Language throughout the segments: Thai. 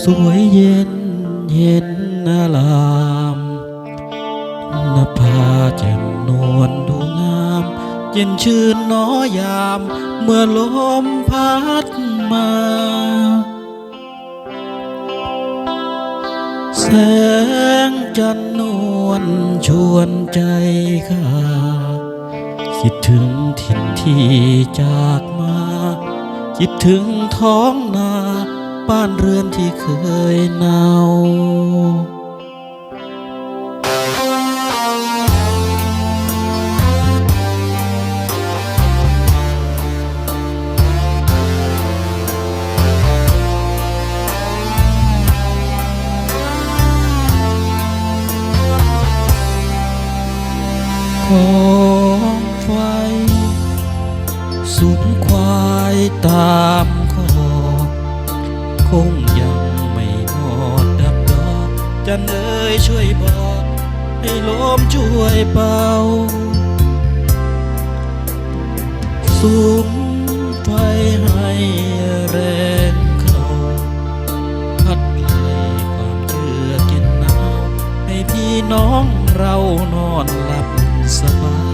สวยเย็นเย็นนาลามนภาแจ่มนวลดูงาม เย็นชื่นน้อยาม เมื่อลมพัดมา แสงจันนวลชวนใจข้าคิดถึงถิ่นที่จากมา คิดถึงท้องนา บ้านเรือนที่เคยหนาวของไฟสุมควายตาม คงยังไม่หมดดับดอกจันเอ้ยช่วยบอกให้ลมช่วยเบาสุมไฟให้แรงเขาพัดไล่ความเชื่อกินหนาว ให้พี่น้องเรานอนหลับสบาย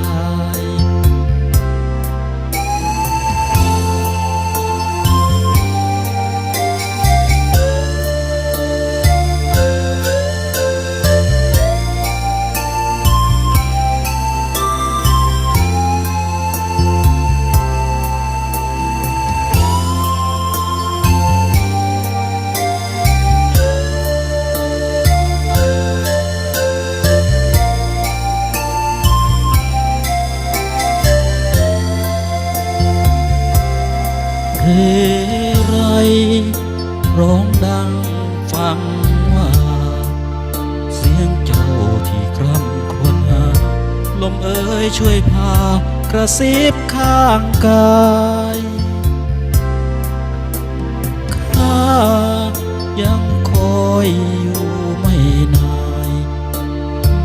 ร้องดังฟังว่า เสียงเจ้าที่คร่ำครวญหาลมเอ่ยช่วยพากระซิบข้างกายข้ายังคอยอยู่ไม่นาย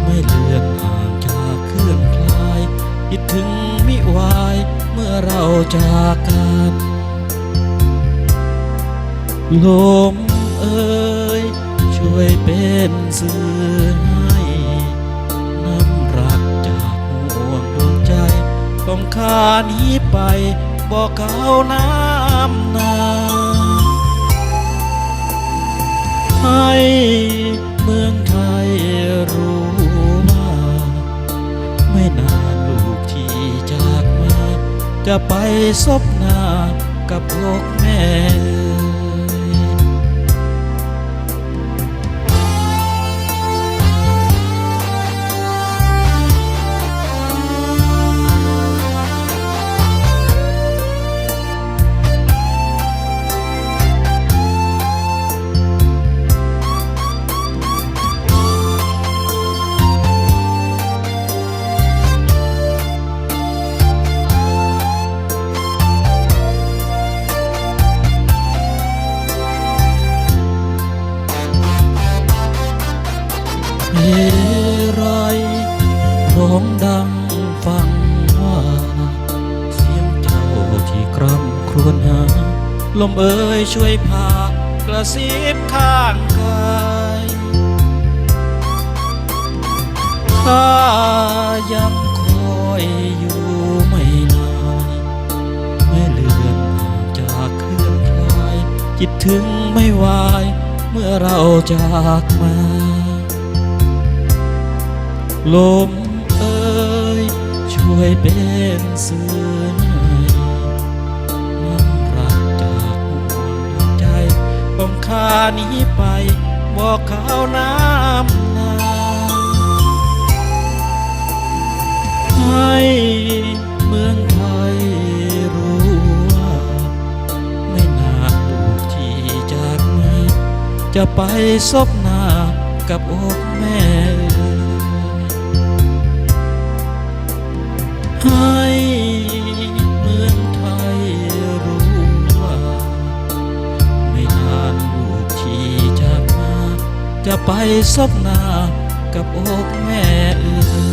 ไม่เลือนห่างจากเคลื่อนคลายคิดถึงมิวายเมื่อเราจาก ลมเอ่ยช่วยเป็นสื่อให้น้ำรักจากห่วงดวงใจต้องข้านี้ไปบอกเขาน้ำนาให้เมืองไทยรู้ว่า ไม่นานลูกที่จากมา จะไปซบหน้ากับอกแม่ ลมเอ่ยช่วยพากระซิบข้างกายข้ายังคอยอยู่ไม่นานไม่เลือนจากเคลื่อนคลายคิดถึงไม่วายเมื่อเราจากมา ลมเอ่ยช่วยเป็นสื่อ ต้องข้านี้ไป บอกเขาน้ำนาให้เมืองไทยรู้ว่า ไม่นานลูกที่จากมาจะไปซบหน้ากับอกแม่ ไปซบหน้ากับอกแม่เอ่น